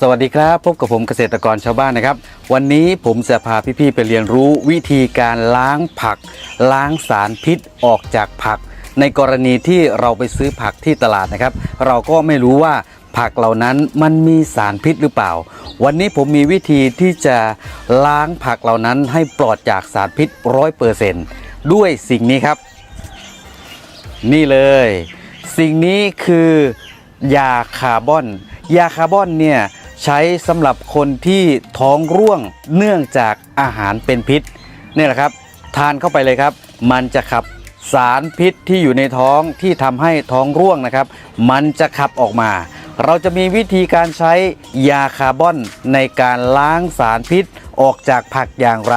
สวัสดีครับ พบกับผมเกษตรกรชาวบ้านนะครับ วันนี้ผมจะพาพี่ๆไปเรียนรู้วิธีการล้างผัก ล้างสารพิษออกจากผัก ในกรณีที่เราไปซื้อผักที่ตลาดนะครับ เราก็ไม่รู้ว่าผักเหล่านั้นมันมีสารพิษหรือเปล่า วันนี้ผมมีวิธีที่จะล้างผักเหล่านั้นให้ปลอดจากสารพิษร้อยเปอร์เซนต์ด้วยสิ่งนี้ครับ นี่เลย สิ่งนี้คือยาคาร์บอน ยาคาร์บอนเนี่ย ใช้สำหรับคนที่ท้องร่วงเนื่องจากอาหารเป็นพิษนี่แหละครับ ทานเข้าไปเลยครับ มันจะขับสารพิษที่อยู่ในท้องที่ทำให้ท้องร่วงนะครับ มันจะขับออกมา เราจะมีวิธีการใช้ยาคาร์บอนในการล้างสารพิษออกจากผักอย่างไร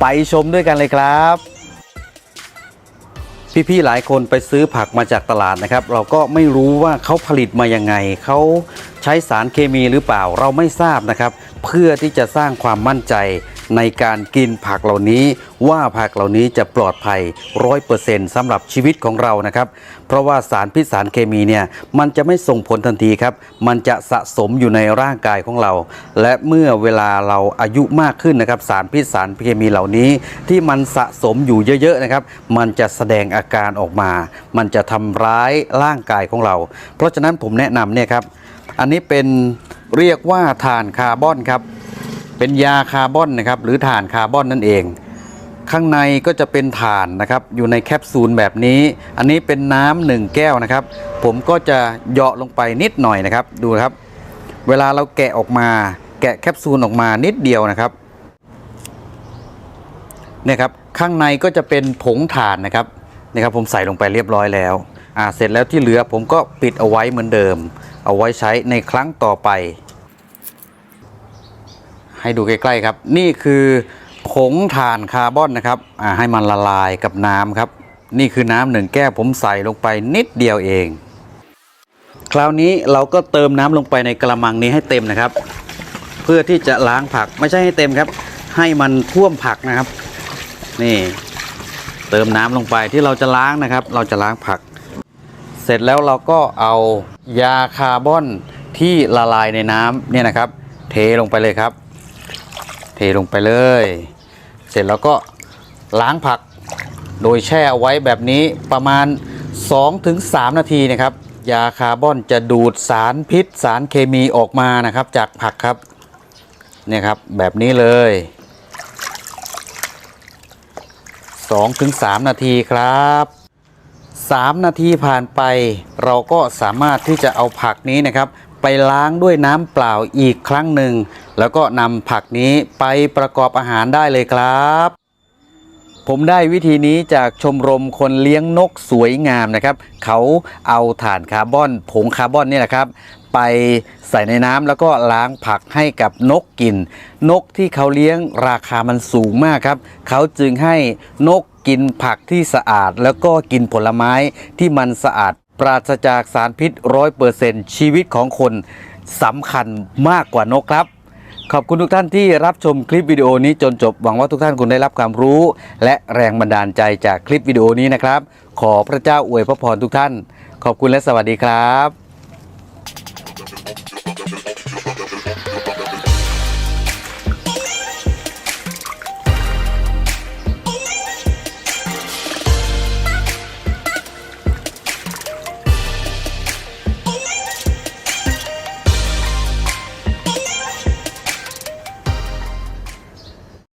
ไปชมด้วยกันเลยครับ พี่ๆหลายคนไปซื้อผักมาจากตลาดนะครับ เราก็ไม่รู้ว่าเขาผลิตมายังไงเขาใช้สารเคมีหรือเปล่า เราไม่ทราบนะครับ เพื่อที่จะสร้างความมั่นใจ ในการกินผักเหล่านี้ว่าผักเหล่านี้จะปลอดภัยร้อยเปอร์เซ็นต์สำหรับชีวิตของเรานะครับ เพราะว่าสารพิษสารเคมีเนี่ยมันจะไม่ส่งผลทันทีครับ มันจะสะสมอยู่ในร่างกายของเรา และเมื่อเวลาเราอายุมากขึ้นนะครับ สารพิษสารเคมีเหล่านี้ที่มันสะสมอยู่เยอะๆนะครับ มันจะแสดงอาการออกมา มันจะทำร้ายร่างกายของเรา เพราะฉะนั้นผมแนะนำเนี่ยครับ อันนี้เป็นเรียกว่าถ่านคาร์บอนครับ เป็นยาคาร์บอนนะครับหรือถ่านคาร์บอนนั่นเอง ข้างในก็จะเป็นถ่านนะครับอยู่ในแคปซูลแบบนี้ อันนี้เป็นน้ำหนึ่งแก้วนะครับ ผมก็จะเหยาะลงไปนิดหน่อยนะครับ ดูครับ เวลาเราแกะออกมา แกะแคปซูลออกมานิดเดียวนะครับเนี่ยครับข้างในก็จะเป็นผงถ่านนะครับนี่ครับผมใส่ลงไปเรียบร้อยแล้วอ่าเสร็จแล้วที่เหลือผมก็ปิดเอาไว้เหมือนเดิม เอาไว้ใช้ในครั้งต่อไป ให้ดูใกล้ๆครับ นี่คือผงถ่านคาร์บอนนะครับให้มันละลายกับน้ำครับ นี่คือน้ำหนึ่งแก้วผมใส่ลงไปนิดเดียวเอง คราวนี้เราก็เติมน้ำลงไปในกระมังนี้ให้เต็มนะครับ เพื่อที่จะล้างผักไม่ใช่ให้เต็มครับ ให้มันท่วมผักนะครับ นี่ เติมน้ำลงไปที่เราจะล้างนะครับ เราจะล้างผัก เสร็จแล้วเราก็เอายาคาร์บอนที่ละลายในน้ำเนี่ยนะครับ เทลงไปเลยครับ เทลงไปเลย เสร็จแล้วก็ล้างผัก โดยแช่เอาไว้แบบนี้ประมาณ 2-3 นาทีนะครับ ยาคาร์บอนจะดูดสารพิษสารเคมีออกมานะครับ จากผักครับเนี่ยครับแบบนี้เลย 2-3 นาทีครับ3 นาทีผ่านไปเราก็สามารถที่จะเอาผักนี้นะครับ ไปล้างด้วยน้ำเปล่าอีกครั้งหนึ่ง แล้วก็นำผักนี้ไปประกอบอาหารได้เลยครับ ผมได้วิธีนี้จากชมรมคนเลี้ยงนกสวยงามนะครับ เขาเอาถ่านคาร์บอน ผงคาร์บอนนี่แหละครับ ไปใส่ในน้ำแล้วก็ล้างผักให้กับนกกิน นกที่เขาเลี้ยงราคามันสูงมากครับ เขาจึงให้นกกินผักที่สะอาด แล้วก็กินผลไม้ที่มันสะอาด ปราศจากสารพิษร้อยเปอร์เซนชีวิตของคนสำคัญมากกว่านกครับ ขอบคุณทุกท่านที่รับชมคลิปวิดีโอนี้จนจบหวังว่าทุกท่านคุณได้รับความรู้ และแรงบันดาลใจจากคลิปวิดีโอนี้นะครับ ขอพระเจ้าอวยพระพรทุกท่าน ขอบคุณและสวัสดีครับ